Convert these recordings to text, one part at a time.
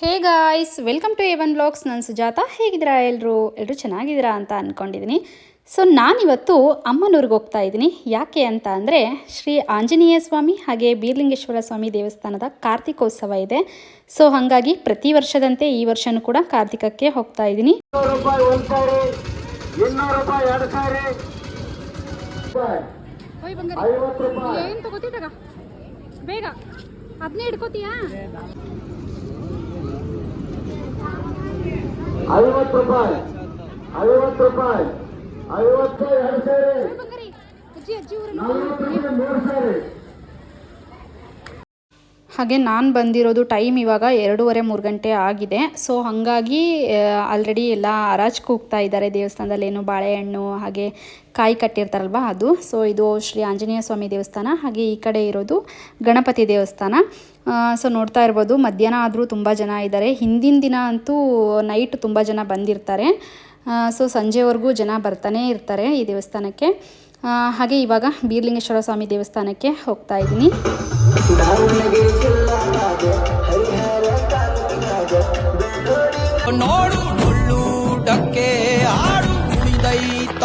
Hey guys welcome to Evan blogs ನಾನು ಸುಜಾತ. ಹೇಗಿದ್ದೀರಾ ಎಲ್ಲರೂ ಎಲ್ಲರೂ ಚೆನ್ನಾಗಿದ್ದೀರಾ ಅಂತ ಅಂದ್ಕೊಂಡಿದ್ದೀನಿ ಸೊ ನಾನಿವತ್ತು ಅಮ್ಮನೂರಿಗೆ ಹೋಗ್ತಾ ಇದ್ದೀನಿ. ಯಾಕೆ ಅಂತ ಅಂದರೆ ಶ್ರೀ ಆಂಜನೇಯ ಸ್ವಾಮಿ ಹಾಗೆ ಬೀರ್ಲಿಂಗೇಶ್ವರ ಸ್ವಾಮಿ ದೇವಸ್ಥಾನದ ಕಾರ್ತಿಕೋತ್ಸವ ಇದೆ. ಸೊ ಹಾಗಾಗಿ ಪ್ರತಿ ವರ್ಷದಂತೆ ಈ ವರ್ಷನೂ ಕೂಡ ಕಾರ್ತಿಕಕ್ಕೆ ಹೋಗ್ತಾ ಇದ್ದೀನಿ. ಇನ್ನೂರು ರೂಪಾಯಿ ಒಂದ್ ಸಾರಿ ಇನ್ನೂರು ರೂಪಾಯಿ ಎರಡು ಸಾರಿ ಐವತ್ತು ರೂಪಾಯಿ ಏನು ತಗೋತಿದ್ದಾಗ ಬೇಗ ಅದನ್ನೇ ಹಿಡ್ಕೋತೀಯಾ ಐವತ್ತು ರೂಪಾಯಿ. ಐವತ್ತು ರೂಪಾಯಿ. ಐವತ್ತು ಎರಡು ಸೇರಿ. ರೂಪಾಯಿ ಮೂರು ಸಾರಿ. ಹಾಗೆ ನಾನು ಬಂದಿರೋದು ಟೈಮ್ ಇವಾಗ ಎರಡೂವರೆ, ಮೂರು ಗಂಟೆ ಆಗಿದೆ. ಸೊ ಹಾಗಾಗಿ ಆಲ್ರೆಡಿ ಎಲ್ಲ ಅರಾಜ್ ಕೂಗ್ತಾ ಇದ್ದಾರೆ. ದೇವಸ್ಥಾನದಲ್ಲಿ ಏನು ಬಾಳೆಹಣ್ಣು, ಹಾಗೆ ಕಾಯಿ ಕಟ್ಟಿರ್ತಾರಲ್ವ ಅದು. ಸೊ ಇದು ಶ್ರೀ ಆಂಜನೇಯ ಸ್ವಾಮಿ ದೇವಸ್ಥಾನ, ಹಾಗೆ ಈ ಕಡೆ ಇರೋದು ಗಣಪತಿ ದೇವಸ್ಥಾನ. ಸೊ ನೋಡ್ತಾ ಇರ್ಬೋದು, ಮಧ್ಯಾಹ್ನ ಆದರೂ ತುಂಬ ಜನ ಇದ್ದಾರೆ. ಹಿಂದಿನ ದಿನ ಅಂತೂ ನೈಟ್ ತುಂಬ ಜನ ಬಂದಿರ್ತಾರೆ. ಸೊ ಸಂಜೆವರೆಗೂ ಜನ ಬರ್ತಾನೇ ಇರ್ತಾರೆ ಈ ದೇವಸ್ಥಾನಕ್ಕೆ. ಹಾಗೆ ಇವಾಗ ಬೀರ್ಲಿಂಗೇಶ್ವರ ಸ್ವಾಮಿ ದೇವಸ್ಥಾನಕ್ಕೆ ಹೋಗ್ತಾ ಇದ್ದೀನಿ.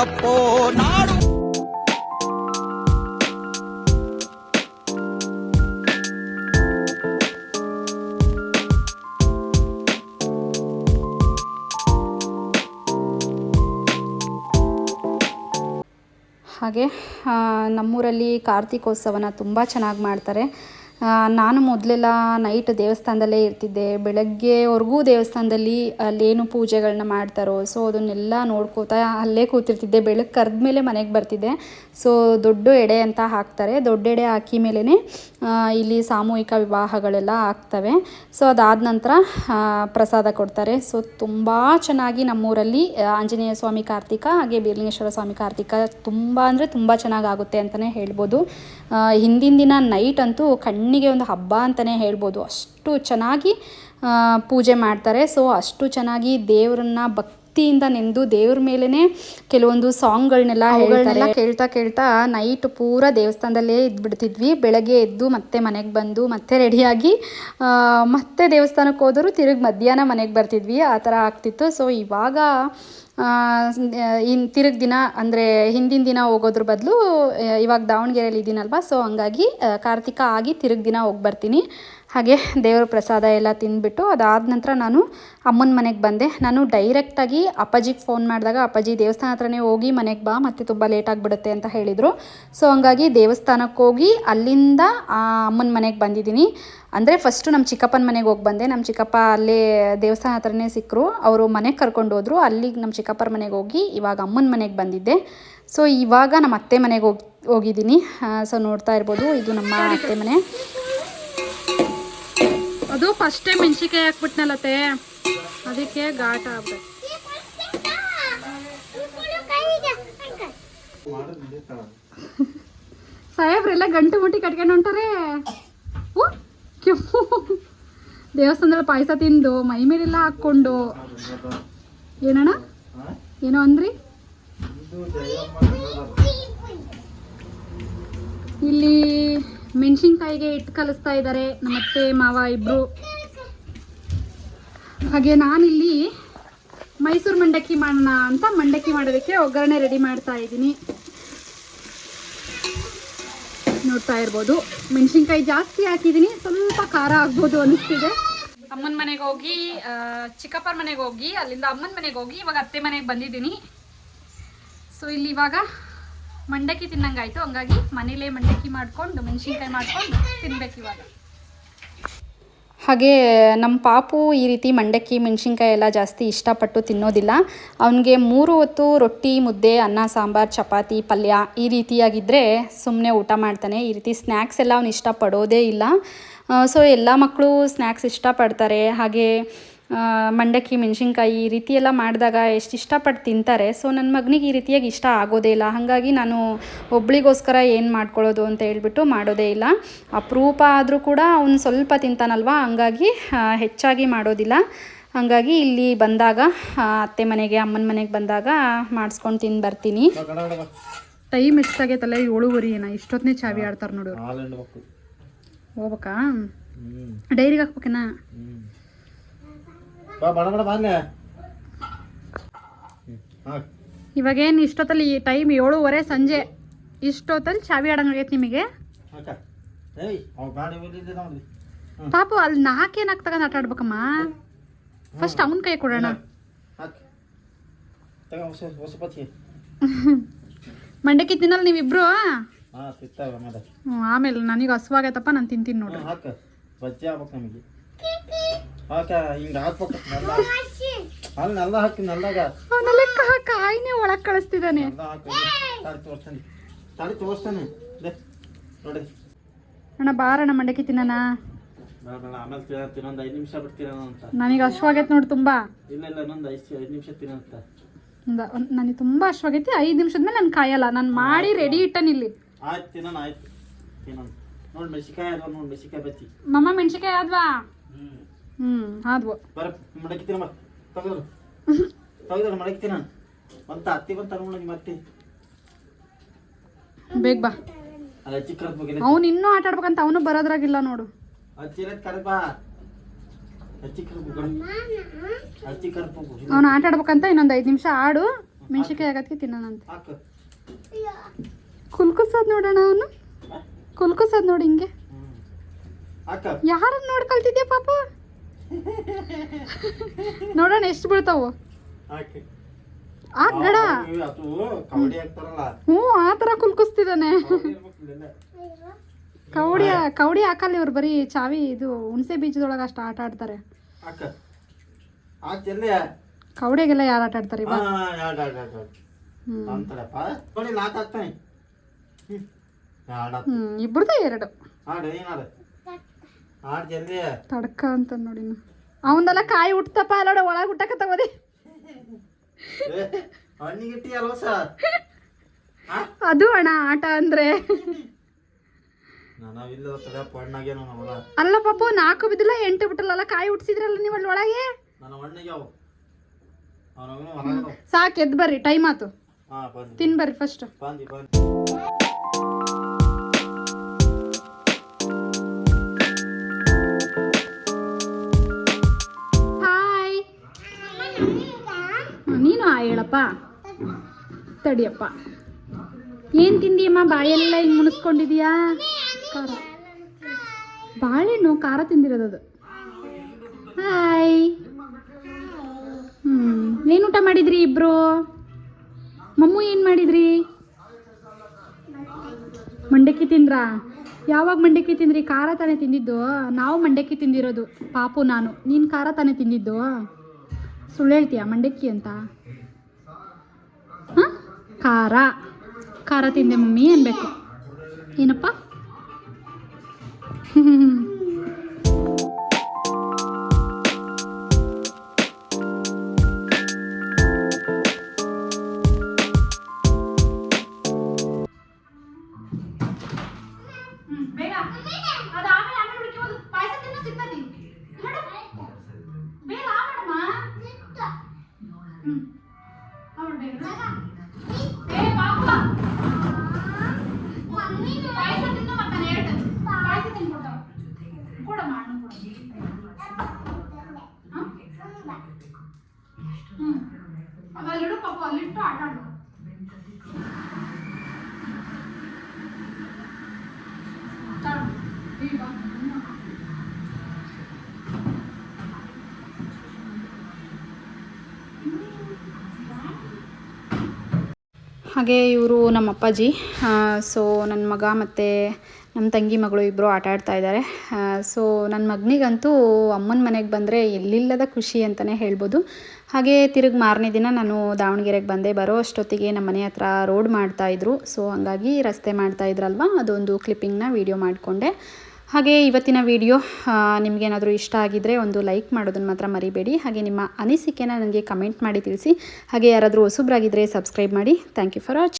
ತಪ್ಪೋ ನಾಡು. ಹಾಗೆ ನಮ್ಮೂರಲ್ಲಿ ಕಾರ್ತಿಕೋತ್ಸವನ ತುಂಬ ಚೆನ್ನಾಗಿ ಮಾಡ್ತಾರೆ. ನಾನು ಮೊದಲೆಲ್ಲ ನೈಟ್ ದೇವಸ್ಥಾನದಲ್ಲೇ ಇರ್ತಿದ್ದೆ. ಬೆಳಗ್ಗೆವರೆಗೂ ದೇವಸ್ಥಾನದಲ್ಲಿ ಅಲ್ಲೇನು ಪೂಜೆಗಳನ್ನ ಮಾಡ್ತಾರೋ ಸೊ ಅದನ್ನೆಲ್ಲ ನೋಡ್ಕೋತಾ ಅಲ್ಲೇ ಕೂತಿರ್ತಿದ್ದೆ. ಬೆಳಗ್ಗೆ ಕರೆದ ಮೇಲೆ ಮನೆಗೆ ಬರ್ತಿದ್ದೆ. ಸೊ ದೊಡ್ಡ ಎಡೆ ಅಂತ ಹಾಕ್ತಾರೆ. ದೊಡ್ಡ ಎಡೆ ಹಾಕಿ ಮೇಲೇ ಇಲ್ಲಿ ಸಾಮೂಹಿಕ ವಿವಾಹಗಳೆಲ್ಲ ಆಗ್ತವೆ. ಸೊ ಅದಾದ ನಂತರ ಪ್ರಸಾದ ಕೊಡ್ತಾರೆ. ಸೊ ತುಂಬ ಚೆನ್ನಾಗಿ ನಮ್ಮೂರಲ್ಲಿ ಆಂಜನೇಯ ಸ್ವಾಮಿ ಕಾರ್ತಿಕ, ಹಾಗೆ ಬೀರಲಿಂಗೇಶ್ವರ ಸ್ವಾಮಿ ಕಾರ್ತಿಕ ತುಂಬ ಅಂದರೆ ತುಂಬ ಚೆನ್ನಾಗಿ ಆಗುತ್ತೆ ಅಂತಲೇ ಹೇಳ್ಬೋದು. ಹಿಂದಿನ ದಿನ ನೈಟ್ ಅಂತೂ ಕಣ್ಣಿಗೆ ಒಂದು ಹಬ್ಬ ಅಂತಲೇ ಹೇಳ್ಬೋದು. ಅಷ್ಟು ಚೆನ್ನಾಗಿ ಪೂಜೆ ಮಾಡ್ತಾರೆ. ಸೊ, ಅಷ್ಟು ಚೆನ್ನಾಗಿ ದೇವರನ್ನ ಭಕ್ತಿಯಿಂದ ನೆಂದು ದೇವ್ರ ಮೇಲೇ ಕೆಲವೊಂದು ಸಾಂಗ್ಗಳನ್ನೆಲ್ಲ ಹೇಳ್ತಾರೆ. ಕೇಳ್ತಾ ಕೇಳ್ತಾ ನೈಟ್ ಪೂರ ದೇವಸ್ಥಾನದಲ್ಲೇ ಇದ್ಬಿಡ್ತಿದ್ವಿ. ಬೆಳಗ್ಗೆ ಎದ್ದು ಮತ್ತೆ ಮನೆಗೆ ಬಂದು ಮತ್ತೆ ರೆಡಿಯಾಗಿ ಮತ್ತೆ ದೇವಸ್ಥಾನಕ್ಕೆ ಹೋದರೂ ತಿರುಗಿ ಮಧ್ಯಾಹ್ನ ಮನೆಗೆ ಬರ್ತಿದ್ವಿ. ಆ ಥರ ಆಗ್ತಿತ್ತು. ಸೊ, ಇವಾಗ ಇನ್ನು ತಿರುಗಿ ದಿನ, ಅಂದರೆ ಹಿಂದಿನ ದಿನ ಹೋಗೋದ್ರ ಬದಲು ಇವಾಗ ದಾವಣಗೆರೆಯಲ್ಲಿ ಇದ್ದೀನಲ್ವ ಸೊ ಹಂಗಾಗಿ ಕಾರ್ತಿಕ ಆಗಿ ತಿರುಗಿ ದಿನ ಹೋಗಿ ಬರ್ತೀನಿ. ಹಾಗೆ ದೇವರ ಪ್ರಸಾದ ಎಲ್ಲ ತಿಂದುಬಿಟ್ಟು ಅದಾದ ನಂತರ ನಾನು ಅಮ್ಮನ ಮನೆಗೆ ಬಂದೆ. ನಾನು ಡೈರೆಕ್ಟಾಗಿ ಅಪ್ಪಾಜಿಗೆ ಫೋನ್ ಮಾಡಿದಾಗ ಅಪ್ಪಾಜಿ ದೇವಸ್ಥಾನ ಹತ್ರನೇ ಹೋಗಿ ಮನೆಗೆ ಬಾ, ಮತ್ತೆ ತುಂಬ ಲೇಟ್ ಆಗಿಬಿಡುತ್ತೆ ಅಂತ ಹೇಳಿದರು. ಸೊ ಹಂಗಾಗಿ ದೇವಸ್ಥಾನಕ್ಕೆ ಹೋಗಿ ಅಲ್ಲಿಂದ ಅಮ್ಮನ ಮನೆಗೆ ಬಂದಿದ್ದೀನಿ. ಅಂದರೆ ಫಸ್ಟು ನಮ್ಮ ಚಿಕ್ಕಪ್ಪನ ಮನೆಗೆ ಹೋಗಿ ಬಂದೆ. ನಮ್ಮ ಚಿಕ್ಕಪ್ಪ ಅಲ್ಲೇ ದೇವಸ್ಥಾನ ಹತ್ರನೇ ಸಿಕ್ಕರು ಅವರು ಮನೆಗೆ ಕರ್ಕೊಂಡು ಹೋದರು. ಅಲ್ಲಿಗೆ ನಮ್ಮ ಚಿಕ್ಕಪ್ಪರ ಮನೆಗೆ ಹೋಗಿ ಇವಾಗ ಅಮ್ಮನ ಮನೆಗೆ ಬಂದಿದ್ದೆ. ಸೊ ಇವಾಗ ನಮ್ಮ ಅತ್ತೆ ಮನೆಗೆ ಹೋಗಿ ಹೋಗಿದ್ದೀನಿ. ಸೊ ನೋಡ್ತಾ ಇರ್ಬೋದು. ಇದು ನಮ್ಮ ಅತ್ತೆ ಮನೆ. ಅದು ಫಸ್ಟ್ ಟೈಮ್ ಮೆಣಸಿಕಾಯಿ ಹಾಕ್ಬಿಟ್ನಲ್ಲತ್ತೆ ಅದಕ್ಕೆ ಘಾಟ ಆಗ್ಬೇಕು ಸಾಹೇಬ್ರೆಲ್ಲ ಗಂಟು ಮುಟ್ಟಿ ಕಟ್ಕೊಂಡು ಹೊಂಟಾರೆ? ಕೆಂಪು ದೇವಸ್ಥಾನದಲ್ಲಿ ಪಾಯಸ ತಿಂದು, ಮೈ ಮೇಲೆಲ್ಲ ಹಾಕ್ಕೊಂಡು. ಏನಣ್ಣ? ಏನೋ ಅಂದ್ರಿ? ಇಲ್ಲಿ ಮೆಣಸಿನ್ಕಾಯಿಗೆ ಹಿಟ್ಟು ಕಲಿಸ್ತಾ ಇದ್ದಾರೆ. ನಮ್ಮ ಅತ್ತೆ ಮಾವ ಇಬ್ರು. ಹಾಗೆ ನಾನಿಲ್ಲಿ ಮೈಸೂರು ಮಂಡಕ್ಕಿ ಮಾಡೋಣ ಅಂತ ಮಂಡಕ್ಕಿ ಮಾಡೋದಕ್ಕೆ ಒಗ್ಗರಣೆ ರೆಡಿ ಮಾಡ್ತಾ ಇದ್ದೀನಿ. ನೋಡ್ತಾ ಇರ್ಬೋದು. ಮೆಣಸಿನ್ಕಾಯಿ ಜಾಸ್ತಿ ಹಾಕಿದೀನಿ, ಸ್ವಲ್ಪ ಖಾರ ಆಗ್ಬೋದು ಅನಿಸ್ತಿದೆ. ಅಮ್ಮನ ಮನೆಗೆ ಹೋಗಿ ಚಿಕ್ಕಪ್ಪರ ಮನೆಗೆ ಹೋಗಿ, ಅಲ್ಲಿಂದ ಅಮ್ಮನ ಮನೆಗೆ ಹೋಗಿ, ಇವಾಗ ಅತ್ತೆ ಮನೆಗೆ ಬಂದಿದ್ದೀನಿ. ಸೊ ಇಲ್ಲಿ ಇವಾಗ ಮಂಡಕ್ಕಿ ತಿನ್ನಂಗಾಯ್ತು. ಹಂಗಾಗಿ ಮನೇಲೇ ಮಂಡಕ್ಕಿ ಮಾಡ್ಕೊಂಡು, ಮೆಣಸಿನ್ಕಾಯಿ ಮಾಡ್ಕೊಂಡು ತಿನ್ಬೇಕು ಇವಾಗ. ಹಾಗೆ ನಮ್ಮ ಪಾಪು ಈ ರೀತಿ ಮಂಡಕ್ಕಿ, ಮೆಣಸಿನ್ಕಾಯಿ ಎಲ್ಲ ಜಾಸ್ತಿ ಇಷ್ಟಪಟ್ಟು ತಿನ್ನೋದಿಲ್ಲ. ಅವನಿಗೆ ಮೂರು ಹೊತ್ತು ರೊಟ್ಟಿ, ಮುದ್ದೆ, ಅನ್ನ, ಸಾಂಬಾರು, ಚಪಾತಿ, ಪಲ್ಯ ಈ ರೀತಿಯಾಗಿದ್ದರೆ ಸುಮ್ಮನೆ ಊಟ ಮಾಡ್ತಾನೆ. ಈ ರೀತಿ ಸ್ನ್ಯಾಕ್ಸ್ ಎಲ್ಲ ಅವ್ನು ಇಷ್ಟಪಡೋದೇ ಇಲ್ಲ. ಸೊ ಎಲ್ಲ ಮಕ್ಕಳು ಸ್ನ್ಯಾಕ್ಸ್ ಇಷ್ಟಪಡ್ತಾರೆ. ಹಾಗೆ ಮಂಡಕ್ಕಿ ಮೆಣಸಿನ್ಕಾಯಿ ಈ ರೀತಿ ಎಲ್ಲ ಮಾಡಿದಾಗ ಎಷ್ಟು ಇಷ್ಟಪಟ್ಟು ತಿಂತಾರೆ. ಸೊ ನನ್ನ ಮಗನಿಗೆ ಈ ರೀತಿಯಾಗಿ ಇಷ್ಟ ಆಗೋದೇ ಇಲ್ಲ. ಹಾಗಾಗಿ ನಾನು ಒಬ್ಳಿಗೋಸ್ಕರ ಏನು ಮಾಡ್ಕೊಳ್ಳೋದು ಅಂತ ಹೇಳ್ಬಿಟ್ಟು ಮಾಡೋದೇ ಇಲ್ಲ. ಅಪರೂಪ ಆದರೂ ಕೂಡ ಅವನು ಸ್ವಲ್ಪ ತಿಂತಾನಲ್ವ? ಹಂಗಾಗಿ ಹೆಚ್ಚಾಗಿ ಮಾಡೋದಿಲ್ಲ. ಹಂಗಾಗಿ ಇಲ್ಲಿ ಬಂದಾಗ ಅತ್ತೆ ಮನೆಗೆ ಅಮ್ಮನ ಮನೆಗೆ ಬಂದಾಗ ಮಾಡಿಸ್ಕೊಂಡು ತಿಂದು ಬರ್ತೀನಿ. ಟೈಮ್ ಎಷ್ಟಾಗೈತಲ್ಲ ಏಳುವರಿ ಏನ? ಇಷ್ಟೊತ್ತನೇ ಚಾವಿ ಆಡ್ತಾರೆ ನೋಡು ಹೋಗ್ಬೇಕಾ? ಡೈರಿಗೆ ಹಾಕ್ಬೇಕೇನಾ? ಬಾ ಬಡ ಇವಾಗೇನು ಇಷ್ಟೊತ್ತಲ್ಲಿ ಟೈಮ್ ಏಳುವರೆ ಸಂಜೆ ಇಷ್ಟೊತ್ತಲ್ಲಿ ಚಾವಿ ಆಡಂಗಾಗೈತೆ ನಿಮಗೆ? ಪಾಪು ಅಲ್ಲಿ ನಾಲ್ಕೇನಾಕ್ ತಗೊಂಡು ಆಟ ಆಡ್ಬೇಕಮ್ಮ? ಫಸ್ಟ್ ಅವನ ಕೈ ಕೊಡೋಣ. ಮಂಡಕ್ಕಿ ತಿನ್ನಲ್ಲ ನೀವಿಬ್ರು? ಆಮೇಲೆ ನನಗೆ ಹಸುವಾಗೈತಪ್ಪ ನಾನು ತಿಂತೀನಿ ನೋಡು. ಹಾಕ. ಬಜ್ಜಿ ಆಗ್ಬೇಕು ನಮಗೆ. ಹಾಕ ಹಿಂಗೆ ಹಾಕ್ಬೇಕು. ಅಲ್ಲಿ ಹಾಕಿ ಒಳಗೆ ಕಳಿಸ್ತಿದ್ದಾನೆ. ನೆಲ್ಲ ಹಾಕಿ ತಾಳಿ ತೋರಿಸ್ತಾನೆ. ತಾಳಿ ತೋರಿಸ್ತಾನೆ. ನೋಡಿ. ಅಣ್ಣ ಬಾರಣ್ಣ ಮಂಡಕ್ಕಿ ತಿನ್ನೋಣ. ಆಮೇಲೆ ತಿನ್ನ ತಿನ್ನೊಂದು ಐದು ನಿಮಿಷ ಬಿಟ್ಟು ತಿನ್ನೋಣ ಅಂತ. ನನಗೆ ಹಸುವಾಗೈತೆ ನೋಡಿ ತುಂಬಾ. ಇಲ್ಲ ಇಲ್ಲ ಇನ್ನೊಂದು ಐದು ಐದು ನಿಮಿಷ ತಿನ್ನಂತ ನನಗೆ ತುಂಬಾ ಹಶ್ವಾಗೈತಿ ಐದು ನಿಮಿಷದ ಮೇಲೆ ನಾನು ಕಾಯಲ್ಲ. ನಾನು ಮಾಡಿ ರೆಡಿ ಇಟ್ಟನಿಲ್ಲಿ ಆಯ್ತು ತಿನ್ನೋಣ ಆಯ್ತು. ತಿನ್ನೋಣ. ನೋಡಿ ಮೆಣಸಿಕಾಯಿ ಅದ್ವಾ ನೋಡಿ ಮೆಣಸಿಕಾಯಿ ಬತ್ತಿ. ಮಮ್ಮ ಮೆಣಸಿಕಾಯಿ ಅದ್ವಾ ಹ್ಞೂ ಹ್ಞೂ ಆದ್ವು. ಬರ ಮಡಕಿ ತಿನ್ನ ತೆಗೆದ್ರು ತೆಗೆದ್ರು ಮಡಕಿ ತಿನ್ನ. ಅಂತ ಅತ್ತಿ ಬಂತ ನೋಡಿ ಮತ್ತೆ. ಬೇಗ ಬಾ. ಅಲ್ಲ ಬಗ್ಗೆ ಅವ್ನು ಇನ್ನೂ ಆಟ ಆಡ್ಬೇಕಂತ ಅವನು ಬರೋದ್ರಾಗಿಲ್ಲ ನೋಡು. ಕರಪ ಅಜ್ಜಿ ಅವನು ಆಟ ಆಡ್ಬೇಕಂತ ಇನ್ನೊಂದು ಐದು ನಿಮಿಷ ಆಡು. ಮೆಣಸಿಕಾಯಿ ಆಗತ್ತೆ ತಿನ್ನೋಣಂತೆ ಕುಲ್ಕುಸೋದ್ ನೋಡೋಣ ಅವನು? ಕುಲ್ಕುಸೋದ್ ನೋಡಿ ಹಿಂಗೆ. ಯಾರನ್ನ ನೋಡ್ ಕಲ್ತಿದ್ಯಾ ಪಾಪು? ನೋಡೋಣ ಎಷ್ಟು ಬೀಳ್ತಾವು. ಹಾಕ್ತಾರಲ್ಲ. ಹ್ಞೂ ಆ ಥರ ಕುಲ್ಕಿಸ್ತಿದ್ದಾನೆ. ಕವಡಿ ಕವಡಿ ಹಾಕಲ್ಲ ಇವ್ರು ಬರೀ ಚಾವಿ ಇದು ಹುಣಸೆ ಬೀಜದೊಳಗೆ ಅಷ್ಟು ಆಟ ಆಡ್ತಾರೆ. ಕವಡಿಗೆಲ್ಲ ಯಾರು ಆಟ ಆಡ್ತಾರೆ? ಇವಾಗ ಹ್ಞೂ ಇಬ್ರದೇ ಎರಡು ಆಡು ಏನಾಡು ಆಡ್ ಜಲ್ದಿ ತಡ್ಕ ಅಂತ ನೋಡಿ ಅವನ್ದೆಲ್ಲ ಕಾಯಿ ಹುಟ್ಟತಪ್ಪ ಅಲ್ಲೋಡ ಒಳಗೆ ಹುಟ್ಟಕ ತಗೋದಿ ಅದು ಅಣ್ಣ ಆಟ ಅಂದ್ರೆ. ಅಲ್ಲ ಪಾಪು ನಾಲ್ಕು ಬಿದ್ದಿಲ್ಲ ಎಂಟು ಬಿಟ್ಟಲ್ಲ ಕಾಯಿ ಹುಟ್ಟಿಸಿದ್ರಲ್ಲ ನೀವು ಅಲ್ಲಿ ಒಳಗೆ? ಸಾಕ್ ಎದ್ ಬರ್ರಿ ಟೈಮ್ ಆತು. ತಿನ್ ಬರ್ರಿ ಫಸ್ಟ್ ಹೇಳಪ್ಪ ತಡಿಯಪ್ಪ. ಏನು ತಿಂದಿಯಮ್ಮ ಬಾಯೆಲ್ಲ ಹಿಂಗೆ ಮುನಿಸ್ಕೊಂಡಿದೀಯಾ ಖಾರ. ಬಾಳೆಹಣ್ಣು, ಖಾರ ತಿಂದಿರೋದು ಅದು. ಹಾಯ್ ಹ್ಞೂ ಏನು ಊಟ ಮಾಡಿದ್ರಿ ಇಬ್ರು? ಮಮ್ಮು ಏನು ಮಾಡಿದ್ರಿ? ಮಂಡಕ್ಕಿ ತಿಂದ್ರಾ? ಯಾವಾಗ ಮಂಡಕ್ಕಿ ತಿಂದ್ರಿ? ಖಾರ ತಾನೇ ತಿಂದಿದ್ದು. ನಾವು ಮಂಡಕ್ಕಿ ತಿಂದಿರೋದು. ಪಾಪು ನಾನು. ನೀನು ಖಾರ ತಾನೇ ತಿಂದಿದ್ದು? ಸುಳ್ಳು ಹೇಳ್ತೀಯಾ ಮಂಡಕ್ಕಿ ಅಂತ? ಖಾರ. ಖಾರ ತಿಂದೆ ಮಮ್ಮಿ ಅನ್ಬೇಕು. ಏನಪ್ಪ? ಬೇಗ. ಅದು ಅಲ್ಲಿಟ್ಟು ತಗೋ. ಹಾಗೆ ಇವರು ನಮ್ಮ ಅಪ್ಪಾಜಿ ಸೊ ನನ್ನ ಮಗ ಮತ್ತು ನಮ್ಮ ತಂಗಿ ಮಗಳು ಇಬ್ಬರು ಆಟ ಆಡ್ತಾ ಇದ್ದಾರೆ. ಸೊ ನನ್ನ ಮಗನಿಗಂತೂ ಅಮ್ಮನ ಮನೆಗೆ ಬಂದರೆ ಎಲ್ಲಿಲ್ಲದ ಖುಷಿ ಅಂತಲೇ ಹೇಳ್ಬೋದು. ಹಾಗೆ ತಿರುಗಿ ಮಾರನೇ ದಿನ ನಾನು ದಾವಣಗೆರೆಗೆ ಬಂದೆ. ಬರೋ ಅಷ್ಟೊತ್ತಿಗೆ ನಮ್ಮ ಮನೆ ಹತ್ರ ರೋಡ್ ಮಾಡ್ತಾಯಿದ್ರು ಸೊ ಹಂಗಾಗಿ ರಸ್ತೆ ಮಾಡ್ತಾಯಿದ್ರಲ್ವ ಅದೊಂದು ಕ್ಲಿಪ್ಪಿಂಗ್ನ ವೀಡಿಯೋ ಮಾಡಿಕೊಂಡೆ. ಹಾಗೆ ಇವತ್ತಿನ ವಿಡಿಯೋ ನಿಮಗೇನಾದರೂ ಇಷ್ಟ ಆಗಿದ್ದರೆ ಒಂದು ಲೈಕ್ ಮಾಡೋದನ್ನು ಮಾತ್ರ ಮರಿಬೇಡಿ. ಹಾಗೆ ನಿಮ್ಮ ಅನಿಸಿಕೆನ ನನಗೆ ಕಮೆಂಟ್ ಮಾಡಿ ತಿಳಿಸಿ. ಹಾಗೆ ಯಾರಾದರೂ ಹೊಸಬ್ರಾಗಿದ್ದರೆ ಸಬ್ಸ್ಕ್ರೈಬ್ ಮಾಡಿ. Thank you for watching